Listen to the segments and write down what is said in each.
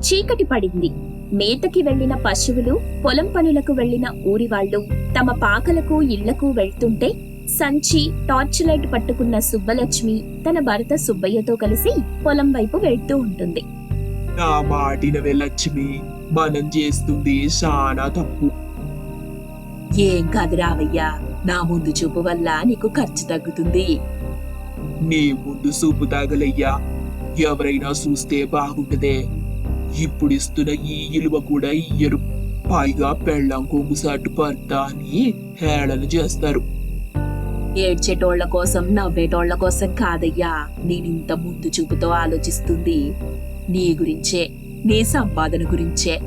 చీకటి పడింది. మేతకి వెళ్ళిన పశువులు పొలం పనులకు వెళ్ళిన ఊరి వాళ్ళు తమ పాకలకు ఇళ్ళకు వెళ్తుంటే సంచి టార్చ్ లైట్ పట్టుకున్న సుబ్బలక్ష్మి తన భర్త సుబ్బయ్యతో కలిసి పొలం వైపు వెళ్తూ ఉంటుంది. నా మాటిన వెళ్ళచ్చుమి మనం చేస్తుంది చాలా తప్పు. ఏం కాదు రావయ్యా నా ముందు చూపు వల్ల నీకు ఖర్చు తగ్గుతుంది. నీ ముందు సూపు తాగలయ్యా. ఎవరైనా చూస్తే బాగుంటదే. ఇప్పుడు ఇస్తున్న ఈ ఇలువ కూడా ఇయ్యరు. పైగా పెళ్ళం కొంగుసాటు భర్త అని హేళన చేస్తారు. ఏడ్చేటోళ్ళ కోసం నవ్వేటోళ్ళ కోసం కాదయ్యా నేనింత ముందు చూపుతో ఆలోచిస్తుంది. నీ గురించే నీ సంపాదన గురించే.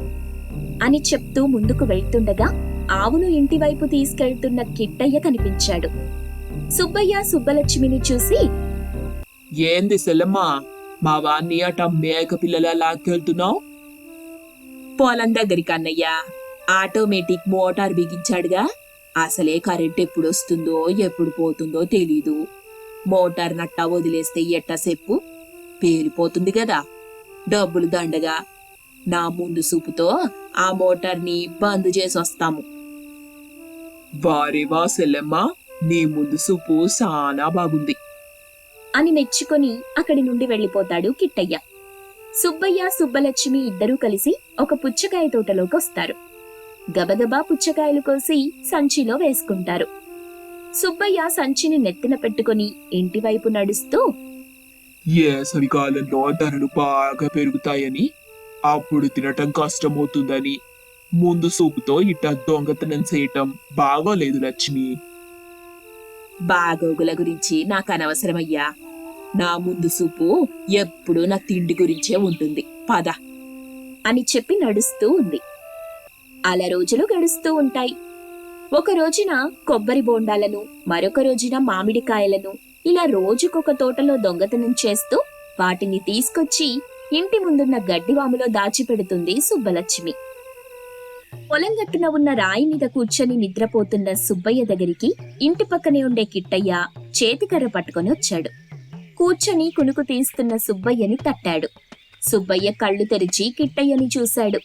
అని చెప్తూ ముందుకు వెళ్తుండగా ఆవును ఇంటి వైపు తీసుకెళ్తున్న కిట్టయ్య కనిపించాడు. సుబ్బయ్య సుబ్బలక్ష్మిని చూసి ఏంది సెల్లమ్మా? మా వాణ్ణి అట మేక పిల్లల లాక్కెళ్తున్నావు పొలం దగ్గరికి అన్నయ్యా ఆటోమేటిక్ మోటార్ బిగించాడుగా. అసలే కరెంట్ ఎప్పుడు వస్తుందో ఎప్పుడు పోతుందో తెలీదు. మోటార్ నట్టా వదిలేస్తే ఎట్టా చెప్పు? పేలిపోతుంది కదా. డబ్బులు దండగా. నా ముందు సూపుతో ఆ మోటార్ని బంద్ చేసి వస్తాము వారే వా నీ ముందు సూపు చాలా బాగుంది. అని మెచ్చుకొని అక్కడి నుండి వెళ్ళిపోతాడు కిట్టయ్య. సుబ్బయ్య సుబ్బలక్ష్మి ఇద్దరూ కలిసి ఒక పుచ్చకాయ తోటలోకి వస్తారు. గబగబా పుచ్చకాయలు కోసి సంచిలో వేసుకుంటారు. సుబ్బయ్య సంచిని నెత్తిన పెట్టుకొని ఇంటి వైపు నడుస్తూ వేసవి కాలంలో ధరలు బాగా పెరుగుతాయని అప్పుడు తినటం కష్టమవుతుందని. ముందు సూపుతో ఇట్ట దొంగతనం చేయటం బాగోలేదు లక్ష్మి. బాగోగుల గురించి నాకు అనవసరమయ్యా. నా ముందు సూపు ఎప్పుడూ నా తిండి గురించే ఉంటుంది. పద. అని చెప్పి నడుస్తూ ఉంది. అలా రోజులు గడుస్తూ ఉంటాయి. ఒక రోజున కొబ్బరి బోండాలను మరొక రోజున మామిడికాయలను ఇలా రోజుకొక తోటలో దొంగతనం చేస్తూ వాటిని తీసుకొచ్చి ఇంటి ముందున్న గడ్డివాములో దాచిపెడుతుంది సుబ్బలక్ష్మి. పొలం గట్టున ఉన్న రాయి మీద కూర్చొని నిద్రపోతున్న సుబ్బయ్య దగ్గరికి ఇంటి పక్కనే ఉండే కిట్టయ్య చేతికర్ర పట్టుకొని వచ్చాడు. కూర్చొని కునుకు తీస్తున్న సుబ్బయ్యని తట్టాడు. సుబ్బయ్య కళ్ళు తెరిచి కిట్టయ్యని చూశాడు.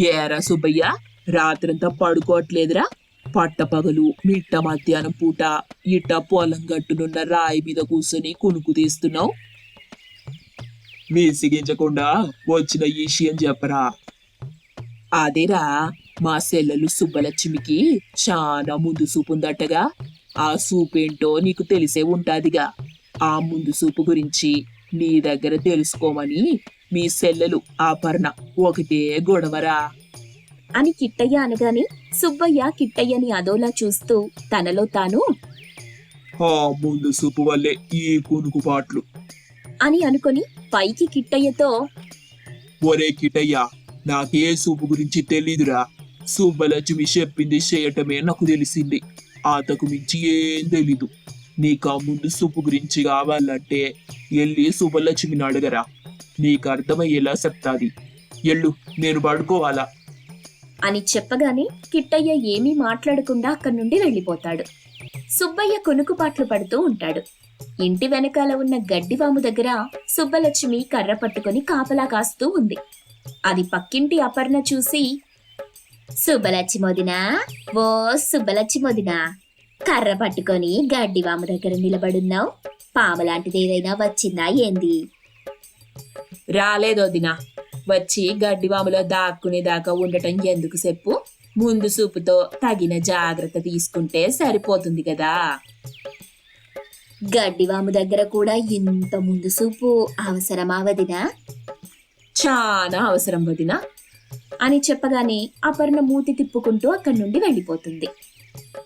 ఏరా సుబ్బయ్య రాత్రంతా పడుకోవట్లేదురా? పట్టపగలు మిట్ట మధ్యాహ్నం పూట ఇట్ట పొలం గట్టునున్న రాయి మీద కూర్చొని కునుకు తీస్తున్నావు? విసిగించకుండా వచ్చిన విషయం చెప్పరా? అదేరా మా సెల్లలు సుబ్బలక్ష్మికి చాలా ముందు సూపు ఉందట్టగా ఆ సూపేంటో నీకు తెలిసే ఉంటాదిగా. ఆ ముందు సూపు గురించి నీ దగ్గర తెలుసుకోమని మీ సెల్లెలు ఆపర్ణ ఒకటే గొడవరా? అని కిట్టయ్య అనగానే సుబ్బయ్య కిట్టయ్యని అదోలా చూస్తూ తనలో తాను ఆ ముందు సూపు వల్లే ఈ కునుకు పాటలు అని అనుకొని పైకి కిట్టయ్యతో ఒరే కిటయ్య నాకే సూపు గురించి తెలీదురా. సుబ్బలక్ష్మి చెప్పింది చేయటమే నాకు తెలిసింది. ఆతకు మించి ఏం తెలీదు. నీకు ఆ ముందు సూపు గురించి కావాలంటే వెళ్ళి సుబ్బలక్ష్మిని అడగరా నీకు అర్థమయ్యేలా చెప్తాది. ఎళ్ళు నేను పడుకోవాలా? అని చెప్పగానే కిట్టయ్య ఏమీ మాట్లాడకుండా అక్కడి నుండి వెళ్ళిపోతాడు. సుబ్బయ్య కొనుకుపాట్లు పడుతూ ఉంటాడు. ఇంటి వెనకాల ఉన్న గడ్డివాము దగ్గర సుబ్బలక్ష్మి కర్ర పట్టుకొని కాపలా కాస్తూ ఉంది. అది పక్కింటి అపర్ణ చూసి సుబ్బలక్ష్మి వదినా ఓ సుబ్బలక్ష్మి వదినా కర్ర పట్టుకొని గడ్డివాము దగ్గర నిలబడున్నావు. పాము లాంటిది ఏదైనా వచ్చిందా ఏంది? రాలేదు వదినా. వచ్చి గడ్డివాములో దాక్కునేదాకా ఉండటం ఎందుకు చెప్పు? ముందు సూపుతో తగిన జాగ్రత్త తీసుకుంటే సరిపోతుంది కదా. గడ్డివాము దగ్గర కూడా ఇంత ముందు సూపు అవసరమా వదినా? చాలా అవసరం వదినా. అని చెప్పగానే అపర్ణ మూతి తిప్పుకుంటూ అక్కడి నుండి వెళ్ళిపోతుంది.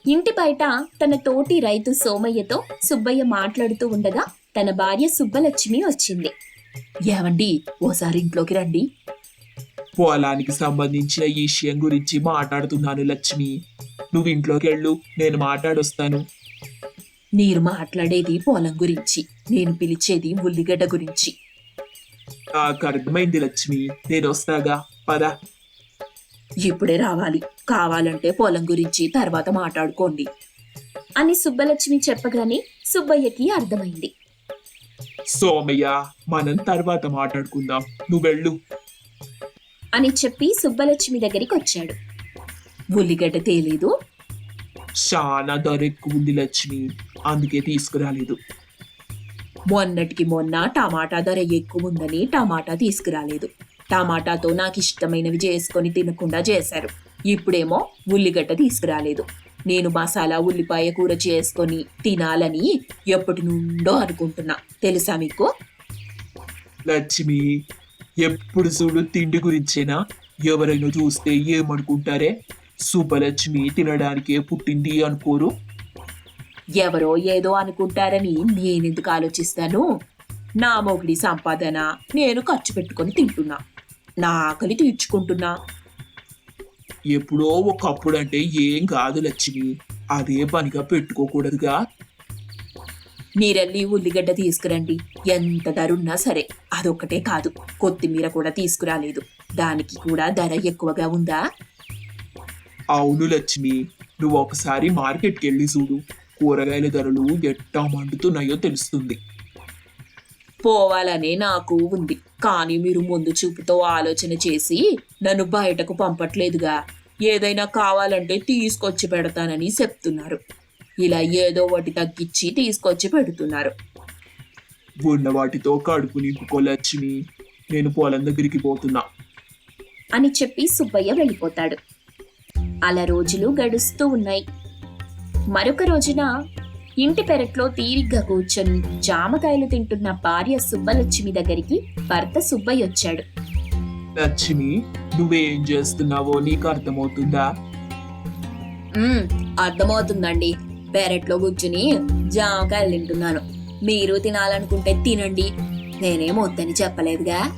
ఇంటి బయట తన తోటి రైతు సోమయ్యతో సుబ్బయ్య మాట్లాడుతూ ఉండగా తన భార్య సుబ్బలక్ష్మి వచ్చింది. ఏవండి ఓసారి ఇంట్లోకి రండి. పొలానికి సంబంధించిన ఈ విషయం గురించి మాట్లాడుతున్నాను లక్ష్మి. నువ్వు ఇంట్లోకి వెళ్ళు నేను మాట్లాడొస్తాను. మీరు మాట్లాడేది పొలం గురించి నేను పిలిచేది ఉల్లిగడ్డ గురించి. నాకు అర్థమైంది లక్ష్మి నేను వస్తాగా పద. ఇప్పుడే రావాలి. కావాలంటే పొలం గురించి తర్వాత మాట్లాడుకోండి అని సుబ్బలక్ష్మి చెప్పగానే సుబ్బయ్యకి అర్థమైంది. సోమయ్య మనం తర్వాత మాట్లాడుకుందాం. నువ్వు వెళ్ళు. అని చెప్పి సుబ్బలక్ష్మి దగ్గరికి వచ్చాడు. ఉల్లిగడ్డ తేలేదు. చాలా ధర ఎక్కువ ఉంది లక్ష్మి. అందుకే తీసుకురాలేదు. మొన్నటికి మొన్న టమాటా ధర ఎక్కువ ఉందని టమాటా తీసుకురాలేదు. టమాటాతో నాకు ఇష్టమైనవి చేసుకొని తినకుండా చేశారు. ఇప్పుడేమో ఉల్లిగడ్డ తీసుకురాలేదు. నేను మసాలా ఉల్లిపాయ కూర చేసుకొని తినాలని ఎప్పటి నుండో అనుకుంటున్నా. తెలుసా మీకు? లక్ష్మి ఎప్పుడు చూడు తిండి గురించేనా? ఎవరైనా చూస్తే ఏమనుకుంటారే? సుబ్బలక్ష్మి తినడానికే పుట్టింది అనుకోరు? ఎవరో ఏదో అనుకుంటారని నేనెందుకు ఆలోచిస్తాను? నా మొగుడి సంపాదన నేను ఖర్చు పెట్టుకొని తింటున్నా. నా ఆకలి తీర్చుకుంటున్నా. ఎప్పుడో ఒకప్పుడు అంటే ఏం కాదు లక్ష్మి. అదే పనిగా పెట్టుకోకూడదుగా. మీరెళ్ళి ఉల్లిగడ్డ తీసుకురండి. ఎంత ధర ఉన్నా సరే అదొక్కటే కాదు. కొత్తిమీర కూడా తీసుకురాలేదు. దానికి కూడా ధర ఎక్కువగా ఉందా? అవును లక్ష్మి. నువ్వు ఒకసారి మార్కెట్కి వెళ్ళి చూడు. కూరగాయల ధరలు ఎట్టా మండుతున్నాయో తెలుస్తుంది. పోవాలనే నాకు ఉంది. కానీ మీరు ముందు చూపుతో ఆలోచన చేసి నన్ను బయటకు పంపట్లేదుగా. ఏదైనా కావాలంటే తీసుకొచ్చి పెడతానని చెప్తున్నారు. ఇలా ఏదో ఒకటి తగ్గించి తీసుకొచ్చి పెడుతున్నారు. ఉన్న వాటితో కడుపు నింపుకో లక్ష్మి. నేను పొలం దగ్గరికి పోతున్నా. అని చెప్పి సుబ్బయ్య వెళ్ళిపోతాడు. అలా రోజులు గడుస్తూ ఉన్నాయి. మరొక రోజున ఇంటి పెరట్లో తీరిగ్గా కూర్చొని జామకాయలు తింటున్న భార్య సుబ్బలక్ష్మి దగ్గరికి భర్త సుబ్బయ్య వచ్చాడు. లక్ష్మి నువ్వేం చేస్తున్నావో నీకు అర్థమవుతుందా? అర్థమవుతుందండి. పెరట్లో కూర్చుని జామకాయలు తింటున్నాను. మీరు తినాలనుకుంటే తినండి. నేనేం వద్దని చెప్పలేదుగా.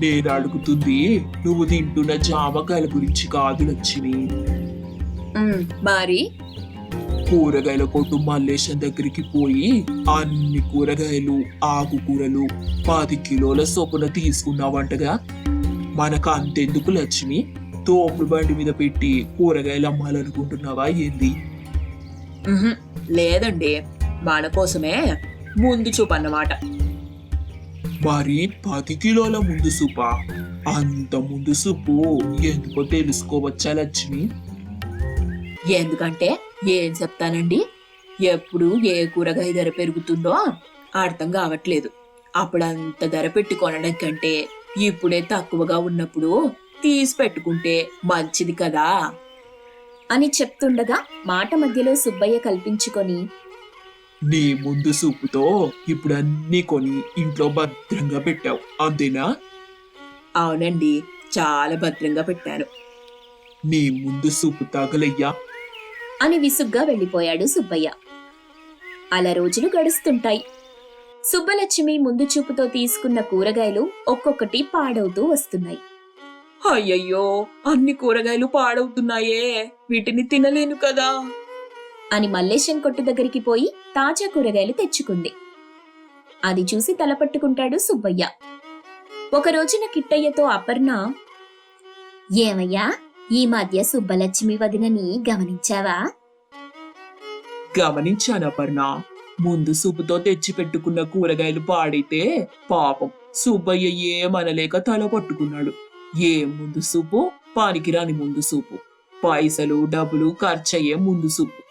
నేను అడుగుతుంది నువ్వు తింటున్న జామకాయల గురించి కాదు లక్ష్మి. మరి? కూరగాయల కొట్టు మల్లేశం దగ్గరికి పోయి అన్ని కూరగాయలు ఆకుకూరలు పది కిలోల చొప్పున తీసుకున్నావంటగా. మనకు అంతెందుకు లక్ష్మి? తోపుడు బండి మీద పెట్టి కూరగాయలు అమ్మాలనుకుంటున్నావా ఏంది? లేదండి. మన కోసమే ముందు చూపు అన్నమాట. మరి పది కిలోల ముందు సూప? అంత ముందు సూపు ఎందుకో తెలుసుకోవచ్చా లక్ష్మి? ఎందుకంటే ఏం చెప్తానండి? ఎప్పుడు ఏ కూరగాయ ధర పెరుగుతుందో అర్థం కావట్లేదు. అప్పుడు అంత ధర పెట్టి కొనడం కంటే ఇప్పుడే తక్కువగా ఉన్నప్పుడు తీసి పెట్టుకుంటే మంచిది కదా? అని చెప్తుండగా మాట మధ్యలో సుబ్బయ్య కల్పించుకొని నీ ముందు సూపుతో ఇప్పుడు అన్ని కొని ఇంట్లో భద్రంగా పెట్టావు అంతేనా? అవునండి చాలా భద్రంగా పెట్టాను. నీ ముందు సూపు తాగలయ్యా. అని విసుగ్గా వెళ్ళిపోయాడు సుబ్బయ్య. అలా రోజులు గడుస్తుంటాయి. సుబ్బలక్ష్మి ముందు చూపుతో తీసుకున్న కూరగాయలు ఒక్కొక్కటి పాడవుతూ వస్తున్నాయి. అయ్యయ్యో అన్ని కూరగాయలు పాడవుతున్నాయే. వీటిని తినలేను కదా. అని మల్లేశం కొట్టు దగ్గరికి పోయి తాజా కూరగాయలు తెచ్చుకుంది. అది చూసి తలపట్టుకుంటాడు సుబ్బయ్య. ఒక రోజున కిట్టయ్యతో అపర్ణ ఏమయ్యా ఈ మధ్య సుబ్బలక్ష్మి వదినని గమనించావా? గమనించాను అపర్ణ ముందు సూపుతో తెచ్చి పెట్టుకున్న కూరగాయలు పాడైతే పాపం సుబ్బయ్య ఏమనలేక తల పట్టుకున్నాడు. ఏ ముందు సూపు పానికిరాని ముందు సూపు పైసలు డబ్బులు ఖర్చయ్యే ముందు సూపు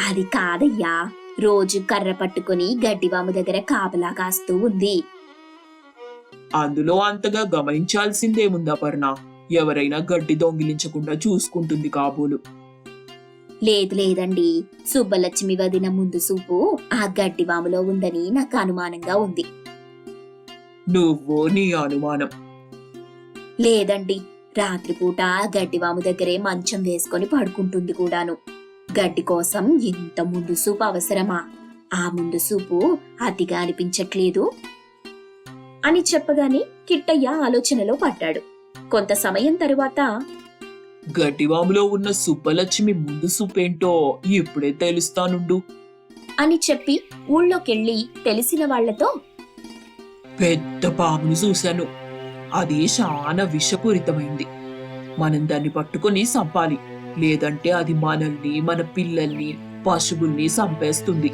అది కాదయ్యా. రోజు కర్ర పట్టుకుని గడ్డివాము దగ్గర కాపలా కాస్తూ ఉంది. అందులో అంతగా గమనించాల్సిందేముంది అపర్ణ ఎవరైనా గడ్డి దొంగిలించకుండా చూసుకుంటుంది కాబోలు. లేదు లేదండి. సుబ్బలక్ష్మి వదిన ముందు సూపు ఆ గడ్డివాములో ఉందని నాకు అనుమానంగా ఉంది. నువ్వు నీ అనుమానం. లేదండి. రాత్రిపూట ఆ గడ్డివాము దగ్గరే మంచం వేసుకొని పడుకుంటుంది కూడాను. గడ్డి కోసం ఇంత ముందు సూపు అవసరమా? ఆ ముందు సూపు అతిగా అనిపించట్లేదు? అని చెప్పగానే కిట్టయ్య ఆలోచనలో పడ్డాడు. కొంత సమయం తరువాత గడ్డివాములో ఉన్న సుబ్బలక్ష్మి ముందు సూపేంటో ఇప్పుడే తెలుస్తానుండు. అని చెప్పి ఊళ్ళోకెళ్ళి తెలిసిన వాళ్ళతో పెద్ద పాముని చూశాను. అది చాలా విషపూరితమైంది. మనం దాన్ని పట్టుకొని చంపాలి లేదంటే అది మనల్ని మన పిల్లల్ని పశువుల్ని చంపేస్తుంది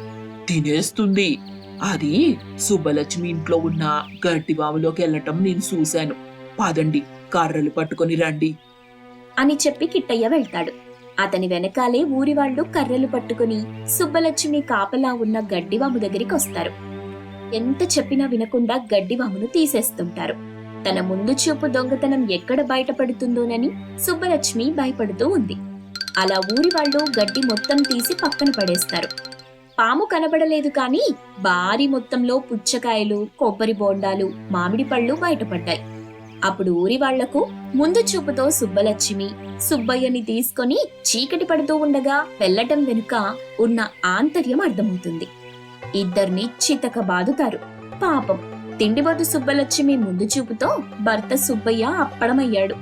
తినేస్తుంది. అది సుబ్బలక్ష్మి ఇంట్లో ఉన్న గడ్డి బాములోకి వెళ్ళటం నేను చూశాను. పదండి. కర్రలు పట్టుకొని రండి. అని చెప్పి కిట్టయ్య వెళ్తాడు. అతని వెనకాలే ఊరివాళ్ళు కర్రలు పట్టుకుని సుబ్బలక్ష్మి కాపలా ఉన్న గడ్డివాము దగ్గరికి వస్తారు. ఎంత చెప్పినా వినకుండా గడ్డివామును తీసేస్తుంటారు. తన ముందు చూపు దొంగతనం ఎక్కడ బయటపడుతుందోనని సుబ్బలక్ష్మి భయపడుతూ ఉంది. అలా ఊరి వాళ్ళు గడ్డి మొత్తం తీసి పక్కన పడేస్తారు. పాము కనబడలేదు కానీ భారీ మొత్తంలో పుచ్చకాయలు కొబ్బరి బోండాలు మామిడి పళ్ళు బయటపడ్డాయి. అప్పుడు ఊరి వాళ్ళకు ముందు చూపుతో సుబ్బలక్ష్మి సుబ్బయ్యని తీసుకొని చీకటి పడుతూ ఉండగా వెళ్ళటం వెనుక ఉన్న ఆంతర్యం అర్థమవుతుంది. ఇద్దరిని చితక బాదుతారు. పాపం తిండిబోతు సుబ్బలక్ష్మి ముందు చూపుతో భర్త సుబ్బయ్య అప్పడమయ్యాడు.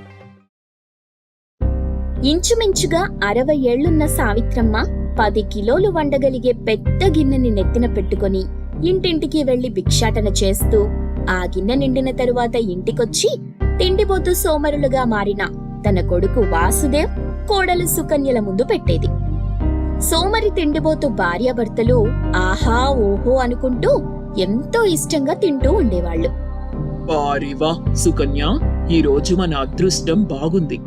ఇంచుమించుగా అరవై ఏళ్ళున్న సావిత్రమ్మ పది కిలోలు వండగలిగే పెద్ద గిన్నెని నెత్తిన పెట్టుకొని ఇంటింటికి వెళ్ళి భిక్షాటన చేస్తూ ఆ గిన్నె నిండిన తరువాత ఇంటికొచ్చి తిండిపోతూ సోమరులుగా మారిన తన కొడుకు వాసుదేవ్ కోడలు సుకన్యల ముందు పెట్టేది. సోమరి తిండిపోతూ భార్యాభర్తలు ఆహా ఓహో అనుకుంటూ ఎంతో ఇష్టంగా తింటూ ఉండేవాళ్ళు. వారేవా సుకన్య ఈ రోజు మన అదృష్టం బాగుంది.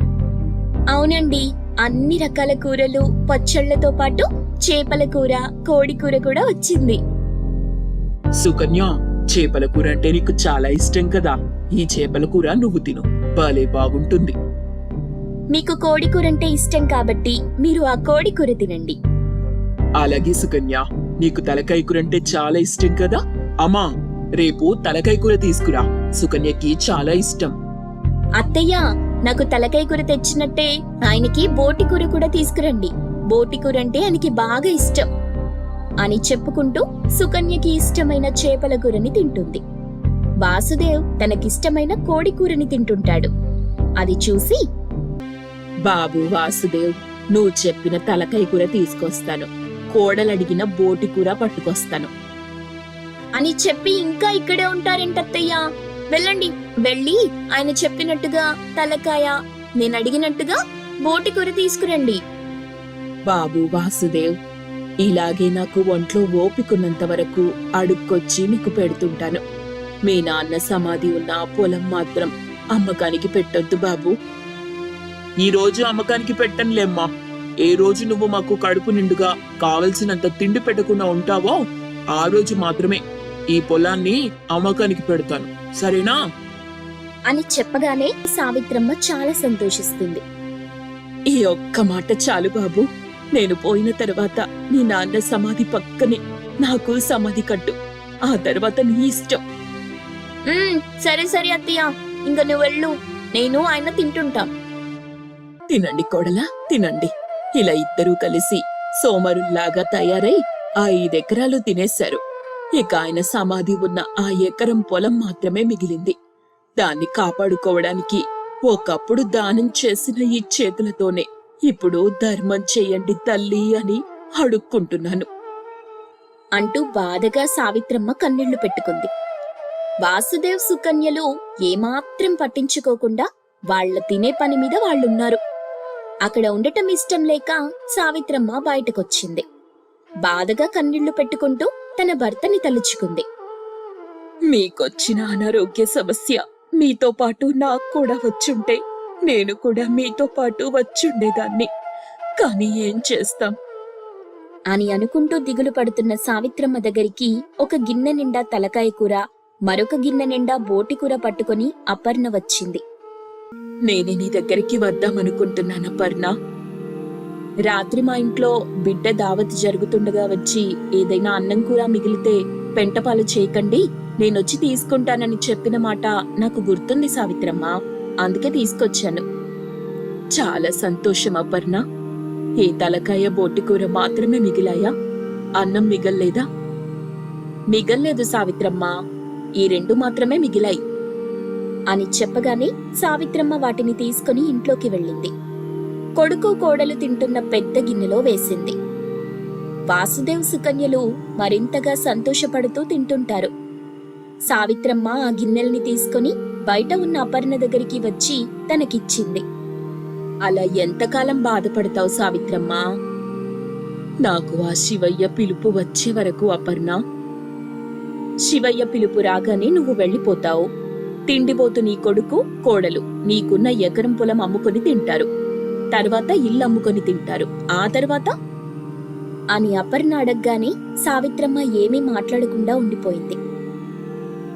అవునండి అన్ని రకాల కూరలు పచ్చళ్ళతో పాటు చేపల కూర కోడి కూర కూడా వచ్చింది. సుకన్య చేపల కూర అంటే నీకు చాలా ఇష్టం కదా. ఈ చేపల కూర నువ్వు తిను. భలే బాగుంటుంది. మీకు కోడి కూర అంటే ఇష్టం కాబట్టి మీరు ఆ కోడి కూర తినండి. అలాగే సుకన్య నీకు తలకాయ కూర అంటే చాలా ఇష్టం కదా? అమ్మా రేపు తలకాయ కూర తీసుకురా. సుకన్యకి చాలా ఇష్టం. అత్తయ్య నాకు తలకాయ కూర తెచ్చినట్టే ఆయనకి బోటి కూర కూడా తీసుకురండి. బోటి కూర అంటే ఆయనకి బాగా ఇష్టం. అని చెప్పుకుంటూ సుకన్యకి ఇష్టమైన చేపల కూరని తింటుంది. వాసుదేవ్ తనకిష్టమైన కోడి కూరని తింటుంటాడు. అది చూసి బాబు వాసుదేవ్ నువ్వు చెప్పిన తలకాయ కూర తీసుకొస్తాను. కోడలడిగిన బోటి కూర పట్టుకొస్తాను. అని చెప్పి ఇంకా ఇక్కడే ఉంటారేంటత్తయ్యా? వెళ్ళండి. వెళ్ళి ఆయన చెప్పినట్టుగా తలకాయ నేను అడిగినట్టుగా బోటి కూర తీసుకురండి. బాబు వాసుదేవ్ ఇలాగే నాకు ఒంట్లో ఓపికన్నంత వరకు అడుక్కొచ్చి మీకు పెడుతుంటాను. మీ నాన్న సమాధి ఉన్న ఆ పొలం మాత్రం అమ్మకానికి పెట్టొద్దు బాబు. ఈ రోజు అమ్మకానికి పెట్టనులేమ్మా. ఏ రోజు నువ్వు మాకు కడుపు నిండుగా కావలసినంత తిండి పెట్టకుండా ఉంటావో ఆ రోజు మాత్రమే ఈ పొలాన్ని అమ్మకానికి పెడతాను. సరేనా? అని చెప్పగానే సావిత్రమ్మ చాలా సంతోషిస్తుంది. ఈ ఒక్క మాట చాలు బాబు. నేను పోయిన తర్వాత నీ నాన్న సమాధి పక్కనే నాకు సమాధి కట్టు. ఆ తర్వాత నీ ఇష్టం. "ఉమ్, సరే సరే అత్తయ్య. ఇంక నువ్వు వెళ్ళు. నేను ఆయన తింటుంటాం. తినండి కొడలా తినండి. ఇలా ఇద్దరూ కలిసి సోమరుల్లాగా తయారై ఆ ఐదెకరాలు తినేశారు. ఇక ఆయన సమాధి ఉన్న ఆ ఎకరం పొలం మాత్రమే మిగిలింది. దాన్ని కాపాడుకోవడానికి ఒకప్పుడు దానం చేసిన ఈ చేతులతోనే ఇప్పుడు ధర్మం చెయ్యండి తల్లి అని అడుక్కుంటున్నాను. అంటూ బాధగా సావిత్రమ్మ కన్నీళ్ళు పెట్టుకుంది. వాసుదేవ్ సుకన్యలు ఏమాత్రం పట్టించుకోకుండా వాళ్ళ తినే పని మీద వాళ్ళున్నారు. అక్కడ ఉండటం ఇష్టం లేక సావిత్రమ్మ బయటకొచ్చింది. బాధగా కన్నీళ్ళు పెట్టుకుంటూ తన భర్తని తలుచుకుంది. మీకొచ్చిన అనారోగ్య సమస్య మీతో పాటు నాకు కూడా వచ్చుంటే నేను కూడా మీతో పాటు వచ్చుండేదాన్ని. కానీ ఏం చేస్తాం? అని అనుకుంటూ దిగులు పడుతున్న సావిత్రమ్మ దగ్గరికి ఒక గిన్నె నిండా తలకాయ కూర మరొక గిన్నె నిండా బోటి కూర పట్టుకొని అపర్ణ వచ్చింది. నేను నీ దగ్గరికి వద్దామనుకుంటున్నాను పర్ణ రాత్రి మా ఇంట్లో బిడ్డ దావత్ జరుగుతుండగా వచ్చి ఏదైనా అన్నం కూర మిగిలితే పెంటపాలు చేయకండి నేనొచ్చి తీసుకుంటానని చెప్పిన మాట నాకు గుర్తుంది సావిత్రమ్మ. అందుకే తీసుకొచ్చాను. చాలా సంతోషం అపర్ణ. ఈ తలకాయ బోటికూర మాత్రమే మిగిలాయా? అన్నం మిగల్లేదా? మిగల్లేదు సావిత్రమ్మ. ఈ రెండు మాత్రమే మిగిలాయి. అని చెప్పగానే సావిత్రమ్మ వాటిని తీసుకుని ఇంట్లోకి వెళ్ళింది. కొడుకు కోడలు తింటున్న పెద్ద గిన్నెలో వేసింది. వాసుదేవ్ సుకన్యలు మరింతగా సంతోషపడుతూ తింటుంటారు. సావిత్రమ్మ ఆ గిన్నెల్ని తీసుకుని బయట ఉన్న అపర్ణ దగ్గరికి వచ్చి తనకిచ్చింది. అలా ఎంతకాలం బాధపడతావు సావిత్రమ్మ? నాకు ఆ శివయ్య పిలుపు వచ్చే వరకు అపర్ణ. శివయ్య పిలుపు రాగానే నువ్వు వెళ్ళిపోతావు. తిండిపోతు నీ కొడుకు కోడలు. నీకున్న ఎకరం పొలం అమ్ముకొని తింటారు. తర్వాత ఇల్లు అమ్ముకొని తింటారు. ఆ తర్వాత? అని అపర్ణ అడగగానే సావిత్రమ్మ ఏమీ మాట్లాడకుండా ఉండిపోయింది.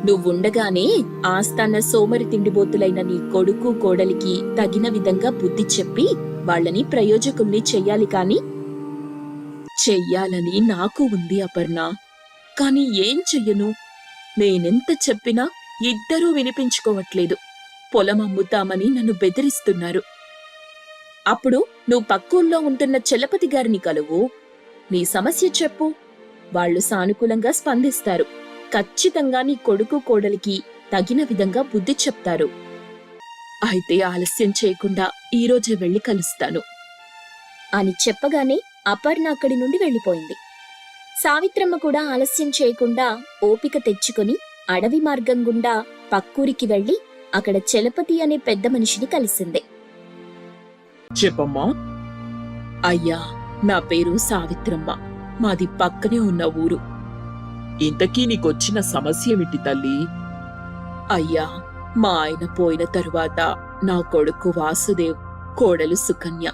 నువ్వుండగానే ఆస్థాన సోమరి తిండిబోతులైన నీ కొడుకు కోడలికి తగిన విధంగా బుద్ధి చెప్పి వాళ్ళని ప్రయోజకుల్ని చెయ్యాలి కాని? చెయ్యాలని నాకు ఉంది అపర్ణ. కాని ఏం చెయ్యను? నేనెంత చెప్పినా ఇద్దరూ వినిపించుకోవట్లేదు. పొలం అమ్ముతామని నన్ను బెదిరిస్తున్నారు. అప్పుడు నువ్వు పక్కూల్లో ఉంటున్న చలపతి గారిని కలువు. నీ సమస్య చెప్పు. వాళ్ళు సానుకూలంగా స్పందిస్తారు. ఖచ్చితంగా నీ కొడుకు కోడలికి తగిన విధంగా బుద్ధి చెప్తారు. అయితే ఆలస్యం చేయకుండా ఈరోజే వెళ్ళి కలుస్తాను. అని చెప్పగానే అపర్ణ అక్కడి నుండి వెళ్ళిపోయింది. సావిత్రమ్మ కూడా ఆలస్యం చేయకుండా ఓపిక తెచ్చుకొని అడవి మార్గం గుండా పక్కూరికి వెళ్ళి అక్కడ చలపతి అనే పెద్ద మనిషిని కలిసింది. చెప్పమ్మా. అయ్యా నా పేరు సావిత్రమ్మ. మాది పక్కనే ఉన్న ఊరు. ఇంతకీ నీకొచ్చిన సమస్య ఏమిటి తల్లి? అయ్యా మా ఆయన పోయిన తరువాత నా కొడుకు వాసుదేవ్ కోడలు సుకన్య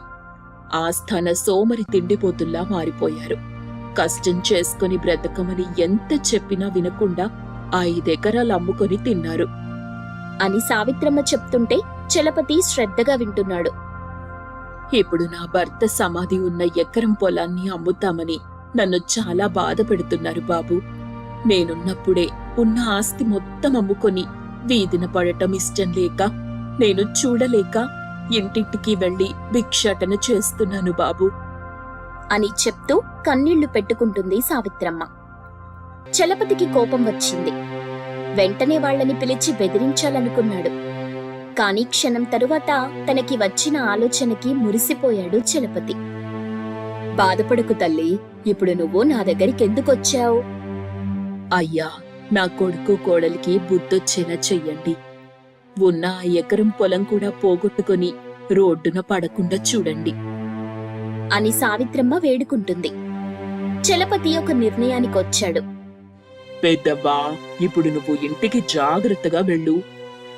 ఆస్థాన సోమరి తిండిపోతుల్లా మారిపోయారు. కష్టం చేసుకుని బ్రతకమని ఎంత చెప్పినా వినకుండా ఐదెకరాలు అమ్ముకొని తిన్నారు. అని సావిత్రమ్మ చెప్తుంటే చలపతి శ్రద్ధగా వింటున్నాడు. ఇప్పుడు నా భర్త సమాధి ఉన్న ఎకరం పొలాన్ని అమ్ముతామని నన్ను చాలా బాధ పెడుతున్నారు బాబు. నేనున్నప్పుడే ఉన్న ఆస్తి మొత్తం అమ్ముకొని వీధిన పడటం ఇష్టం లేక నేను చూడలేక ఇంటింటికి వెళ్ళి భిక్షాటన చేస్తున్నాను బాబు. అని చెప్తూ కన్నీళ్ళు పెట్టుకుంటుంది సావిత్రమ్మ. చలపతికి కోపం వచ్చింది. వెంటనే వాళ్ళని పిలిచి బెదిరించాలనుకున్నాడు. కాని క్షణం తరువాత తనకి వచ్చిన ఆలోచనకి మురిసిపోయాడు చలపతి. బాధపడకు తల్లి ఇప్పుడు నువ్వు నా దగ్గరికి ఎందుకొచ్చావు అయ్యా నా కొడుకు కోడలికి బుద్ధొచ్చేలా చెయ్యండి. ఉన్న ఆ ఎకరం పొలం కూడా పోగొట్టుకొని రోడ్డున పడకుండా చూడండి. అని సావిత్రమ్మ వేడుకుంటుంది. చలపతి ఒక నిర్ణయానికొచ్చాడు. పెద్దవ్వా ఇప్పుడు నువ్వు ఇంటికి జాగ్రత్తగా వెళ్ళు.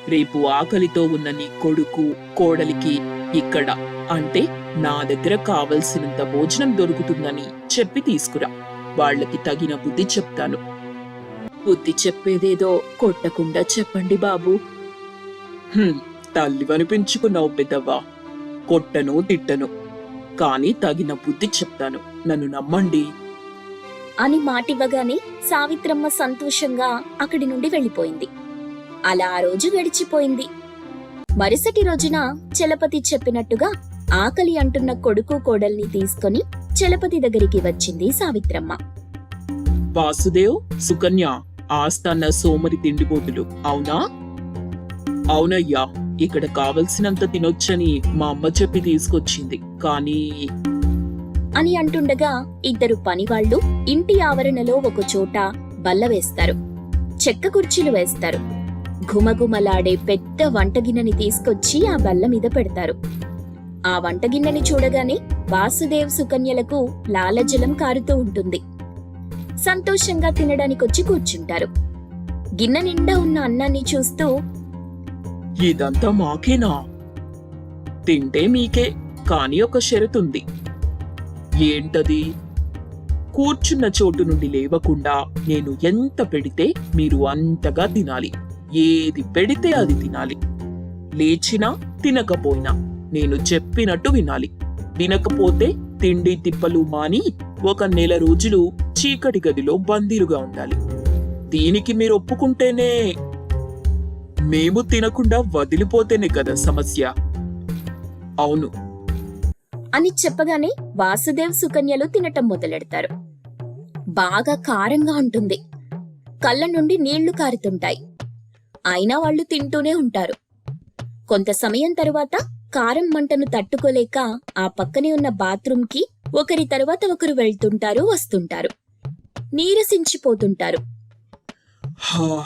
రేపు ఆకలితో ఉన్న నీ కొడుకు కోడలికి ఇక్కడ అంటే నా దగ్గర కావలసినంత భోజనం దొరుకుతుందని చెప్పి తీసుకురా. వాళ్ళకి తగిన బుద్ధి చెప్తాను. బుద్ధి చెప్పేదేదో కొట్టకుండా చెప్పండి బాబు. హ్మ్, తల్లివనిపించుకున్నావు పెద్దవ్వా. కొట్టను తిట్టను. కానీ తగిన బుద్ధి చెప్తాను. నన్ను నమ్మండి. అని మాటివ్వగానే సావిత్రమ్మ సంతోషంగా అక్కడి నుండి వెళ్ళిపోయింది. అలా ఆ రోజు గడిచిపోయింది. మరుసటి రోజున చలపతి చెప్పినట్టుగా ఆకలి అంటున్న కొడుకు కోడల్ని తీసుకొని చలపతి దగ్గరికి వచ్చింది సావిత్రమ్మ. వాసుదేవ్ సుకన్య ఆస్థాన సోమరి తిండిపోతులు అవునా? అవునయ్యా ఇక్కడ కావలసినంత తినొచ్చని మా అమ్మ చెప్పి తీసుకొచ్చింది. కానీ అని అంటుండగా ఇద్దరు పనివాళ్ళు ఇంటి ఆవరణలో ఒక చోట బల్ల వేస్తారు. చెక్క కుర్చీలు వేస్తారు. ఘుమఘుమలాడే పెద్ద వంటగిన్నెని తీసుకొచ్చి ఆ బల్ల మీద పెడతారు. ఆ వంటగిన్నెని చూడగానే వాసుదేవ్ సుకన్యలకు లాలజలం కారుతూ ఉంటుంది. సంతోషంగా తినడానికొచ్చి కూర్చుంటారు. గిన్నె నిండా ఉన్న అన్నాన్ని చూస్తూ ఇదంతా మాకేనా? తింటే మీకే కాని ఒక షరతుంది. ఏంటది? కూర్చున్న చోటు నుండి లేవకుండా నేను ఎంత పెడితే మీరు అంతగా తినాలి. ఏది పెడితే అది తినాలి. లేచినా తినకపోయినా నేను చెప్పినట్టు వినాలి. వినకపోతే తిండి తిప్పలు మాని ఒక నెల రోజులు చీకటి గదిలో బందీలుగా ఉండాలి. దీనికి మీరు ఒప్పుకుంటేనే మేము తినకుండా వదిలిపోతేనే కదా సమస్య. అవును. అని చెప్పగానే వాసుదేవ్ సుకన్యలు తినటం మొదలెడతారు. బాగా కారంగా ఉంటుంది. కళ్ళ నుండి నీళ్ళు కారుతుంటాయి. అయినా వాళ్ళు తింటూనే ఉంటారు. కొంత సమయం తరువాత కారం మంటను తట్టుకోలేక ఆ పక్కనే ఉన్న బాత్రూంకి ఒకరి తరువాత ఒకరు వెళ్తుంటారు వస్తుంటారు. నీరసించిపోతుంటారు. హా,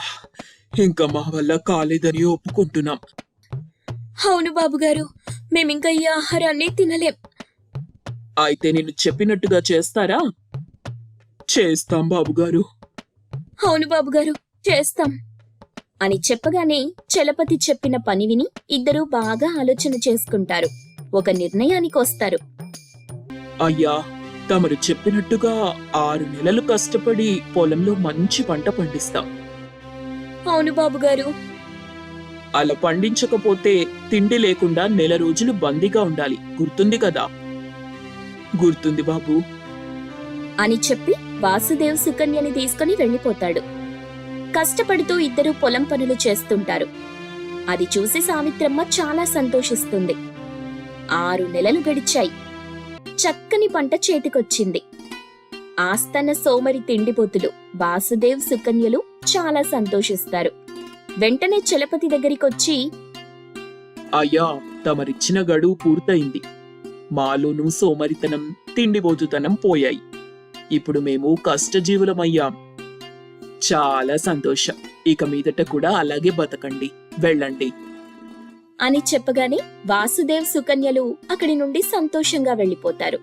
ఇంకా మా వల్ల కాలేదని ఒప్పుకుంటున్నాం. అవును బాబుగారు మేమింకా ఈ ఆహారాన్ని తినలేం. అయితే నేను చెప్పినట్టుగా చేస్తారా? చేస్తాం బాబుగారు. అవును బాబుగారు చేస్తాం. అని చెప్పగానే చలపతి చెప్పిన పని విని ఇద్దరూ బాగా ఆలోచన చేసుకుంటారు. ఒక నిర్ణయానికి వస్తారు అయ్యా తమరు చెప్పినట్టుగా ఆరు నెలలు కష్టపడి పొలంలో మంచి పంట పండిస్తాం. అవును బాబుగారు. అలా పండించకపోతే తిండి లేకుండా నెల రోజులు బందీగా ఉండాలి. గుర్తుంది కదా? గుర్తుంది బాబు. అని చెప్పి వాసుదేవ్ సుకన్యని తీసుకుని వెళ్ళిపోతాడు. కష్టపడుతూ ఇద్దరు పొలం పనులు చేస్తుంటారు. అది చూసి సావిత్రమ్మ చాలా సంతోషిస్తుంది. ఆరు నెలలు గడిచాయి. చక్కని పంట చేతికొచ్చింది. ఆస్తన్న సోమరి తిండిపోతులు వాసుదేవ్ సుకన్యలు చాలా సంతోషిస్తారు. వెంటనే చలపతి దగ్గరికొచ్చి అయ్యా తమరిచ్చిన గడువు పూర్తయింది. మాలోనూ సోమరితనం తిండిబోతుతనం పోయాయి. ఇప్పుడు మేము కష్టజీవులమయ్యాం. చాలా సంతోషం. ఇక మీదట కూడా అలాగే బతకండి. వెళ్ళండి. అని చెప్పగానే వాసుదేవ్ సుకన్యలు అక్కడి నుండి సంతోషంగా వెళ్ళిపోతారు.